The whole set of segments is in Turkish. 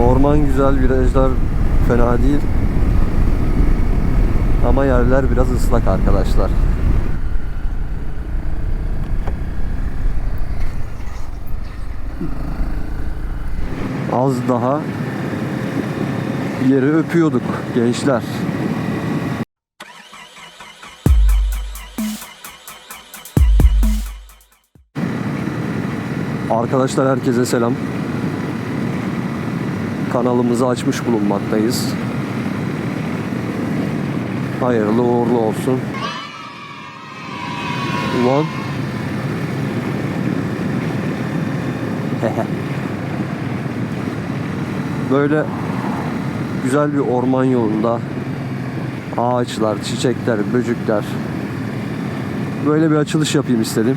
Orman güzel, virajlar fena değil. Ama yerler biraz ıslak arkadaşlar. Az daha yeri öpüyorduk gençler. Arkadaşlar herkese selam. Kanalımızı açmış bulunmaktayız. Hayırlı uğurlu olsun. Ulan. Böyle güzel bir orman yolunda ağaçlar, çiçekler, böcekler böyle bir açılış yapayım istedim.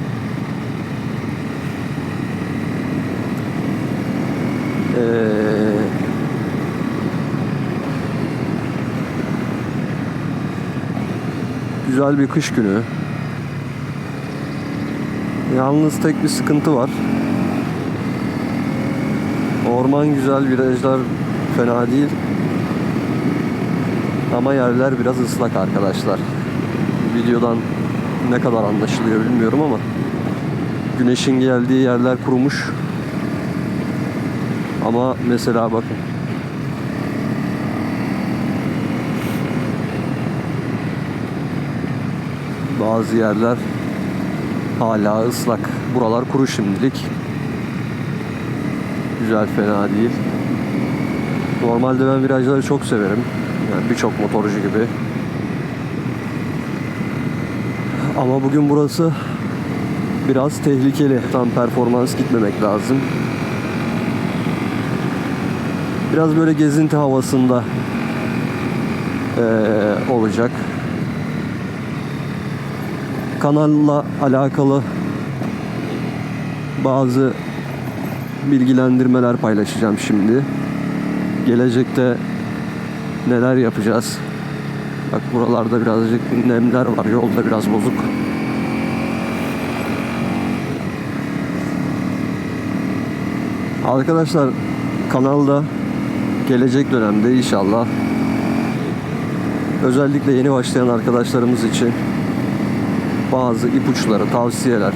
Ee, güzel bir kış günü. Yalnız tek bir sıkıntı var. Orman güzel, virajlar fena değil. Ama yerler biraz ıslak arkadaşlar. Videodan ne kadar anlaşılıyor bilmiyorum ama güneşin geldiği yerler kurumuş. Ama mesela bakın. Bazı yerler hala ıslak. Buralar kuru şimdilik. Güzel fena değil. Normalde ben virajları çok severim. Yani birçok motorcu gibi. Ama bugün burası biraz tehlikeli. Tam performans gitmemek lazım. Biraz böyle gezinti havasında eee, olacak. Kanalla alakalı bazı bilgilendirmeler paylaşacağım şimdi. Gelecekte neler yapacağız? Bak buralarda birazcık nemler var. Yolda biraz bozuk. Arkadaşlar kanalda gelecek dönemde inşallah özellikle yeni başlayan arkadaşlarımız için bazı ipuçları, tavsiyeler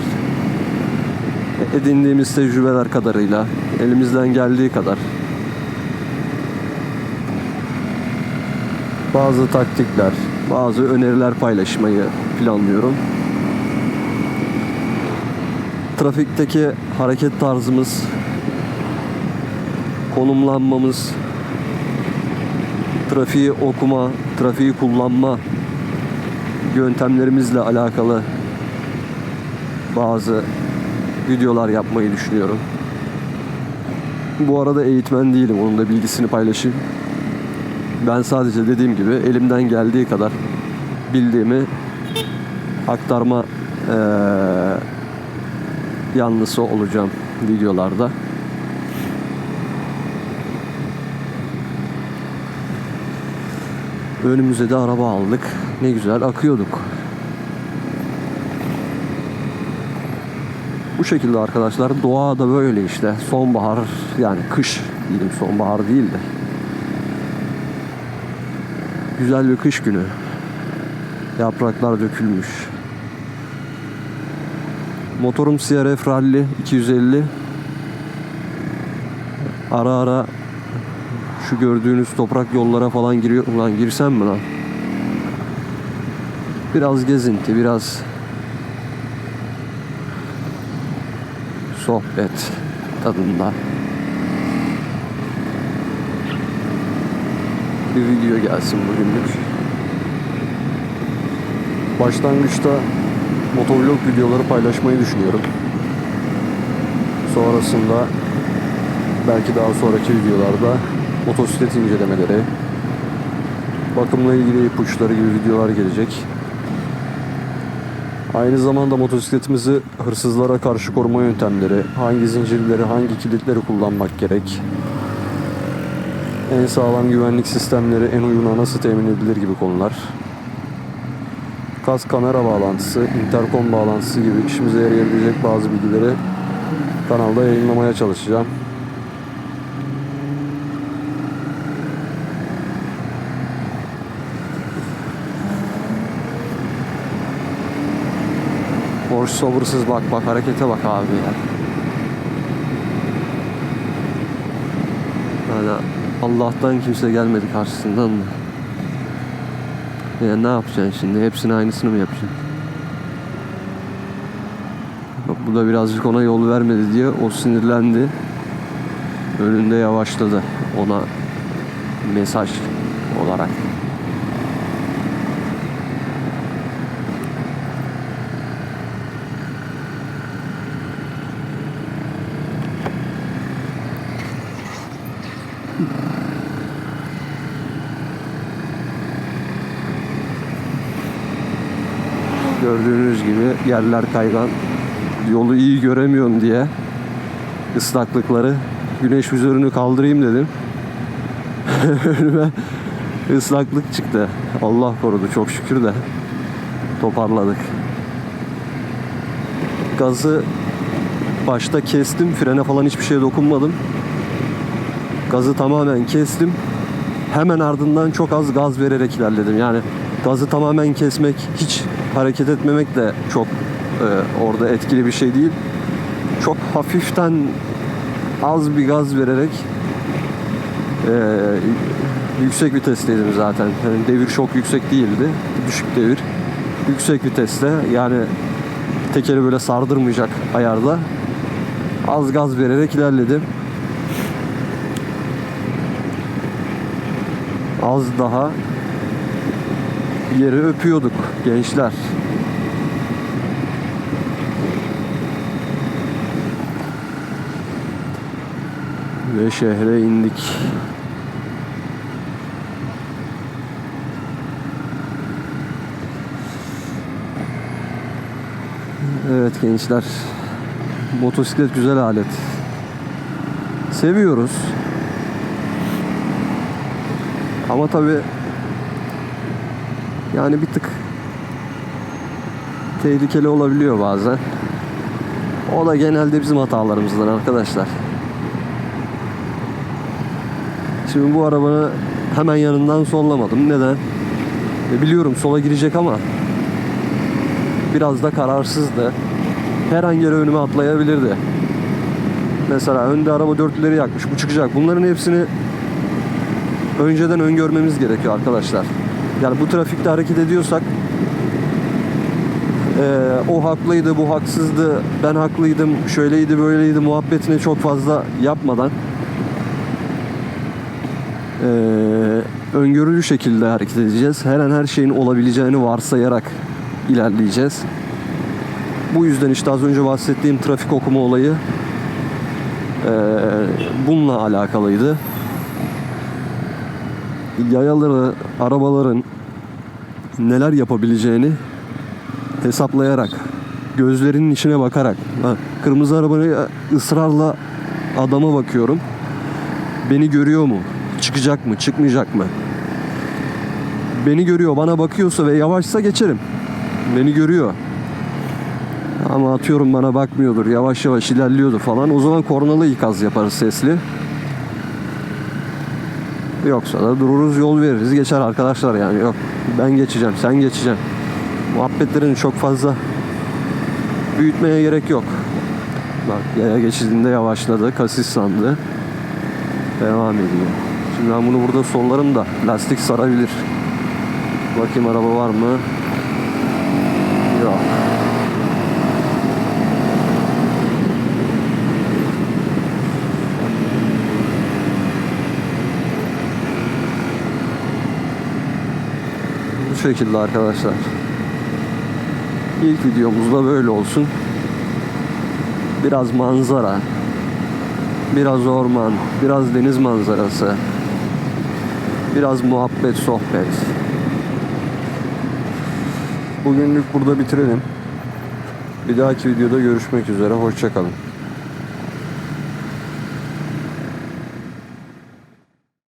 edindiğimiz tecrübeler kadarıyla elimizden geldiği kadar bazı taktikler, bazı öneriler paylaşmayı planlıyorum. Trafikteki hareket tarzımız, konumlanmamız, trafiği okuma, trafiği kullanma yöntemlerimizle alakalı bazı videolar yapmayı düşünüyorum. Bu arada eğitmen değilim, onun da bilgisini paylaşayım. Ben sadece dediğim gibi elimden geldiği kadar bildiğimi aktarma eee yanlısı olacağım videolarda. Önümüze de araba aldık. Ne güzel akıyorduk. Bu şekilde arkadaşlar doğa da böyle işte. Sonbahar yani kış diyelim sonbahar değil de. Güzel bir kış günü. Yapraklar dökülmüş. Motorum CRF Rally 250 ara ara şu gördüğünüz toprak yollara falan giriyor ulan girsem mi lan biraz gezinti biraz sohbet tadında bir video gelsin bugünlük. Başlangıçta motovlog videoları paylaşmayı düşünüyorum. Sonrasında belki daha sonraki videolarda motosiklet incelemeleri, bakımla ilgili ipuçları gibi videolar gelecek. Aynı zamanda motosikletimizi hırsızlara karşı koruma yöntemleri, hangi zincirleri, hangi kilitleri kullanmak gerek, en sağlam güvenlik sistemleri en uyguna nasıl temin edilir gibi konular. Kas kamera bağlantısı, interkom bağlantısı gibi işimize yarayabilecek bazı bilgileri kanalda yayınlamaya çalışacağım. Sabırsız bak bak harekete bak abi ya. Yani Allah'tan kimse gelmedi karşısından da. Ya ne yapacaksın şimdi? Hepsinin aynısını mı yapacaksın? Bak bu da birazcık ona yol vermedi diye o sinirlendi. Önünde yavaşladı. Ona mesaj olarak. Gördüğünüz gibi yerler kaygan. Yolu iyi göremiyorum diye ıslaklıkları güneş vizörünü kaldırayım dedim. Önüme ıslaklık çıktı. Allah korudu çok şükür de toparladık. Gazı başta kestim. Frene falan hiçbir şeye dokunmadım. Gazı tamamen kestim. Hemen ardından çok az gaz vererek ilerledim. Yani gazı tamamen kesmek, hiç hareket etmemek de çok e, orada etkili bir şey değil. Çok hafiften az bir gaz vererek e, yüksek vitesteydim zaten. Yani devir çok yüksek değildi. Düşük devir. Yüksek viteste yani tekeri böyle sardırmayacak ayarda az gaz vererek ilerledim. Az daha yeri öpüyorduk gençler. Ve şehre indik. Evet gençler. Motosiklet güzel alet. Seviyoruz. Ama tabi yani bir tık tehlikeli olabiliyor bazen. O da genelde bizim hatalarımızdan arkadaşlar. Şimdi bu arabanı hemen yanından sollamadım. Neden? E biliyorum sola girecek ama biraz da kararsızdı. Her an yere önüme atlayabilirdi. Mesela önde araba dörtlüleri yakmış. Bu çıkacak. Bunların hepsini önceden öngörmemiz gerekiyor arkadaşlar. Yani bu trafikte hareket ediyorsak eee, o haklıydı, bu haksızdı, ben haklıydım, şöyleydi, böyleydi muhabbetini çok fazla yapmadan eee, öngörülü şekilde hareket edeceğiz. Her an her şeyin olabileceğini varsayarak ilerleyeceğiz. Bu yüzden işte az önce bahsettiğim trafik okuma olayı eee, bununla alakalıydı. Yayaları, arabaların neler yapabileceğini hesaplayarak, gözlerinin içine bakarak, kırmızı arabaya ısrarla adama bakıyorum. Beni görüyor mu? Çıkacak mı? Çıkmayacak mı? Beni görüyor, bana bakıyorsa ve yavaşsa geçerim. Beni görüyor. Ama atıyorum bana bakmıyordur, yavaş yavaş ilerliyordur falan. O zaman kornalı ikaz yaparız sesli. Yoksa da dururuz yol veririz geçer arkadaşlar yani yok ben geçeceğim sen geçeceksin. Muhabbetlerini çok fazla büyütmeye gerek yok. Bak yaya geçidinde yavaşladı kasis sandı. Devam ediyor. Şimdi ben bunu burada sollarım da lastik sarabilir. Bakayım araba var mı? Yok. Şekilde arkadaşlar. İlk videomuzda böyle olsun. Biraz manzara, biraz orman, biraz deniz manzarası, biraz muhabbet, sohbet. Bugünlük burada bitirelim. Bir dahaki videoda görüşmek üzere. Hoşçakalın.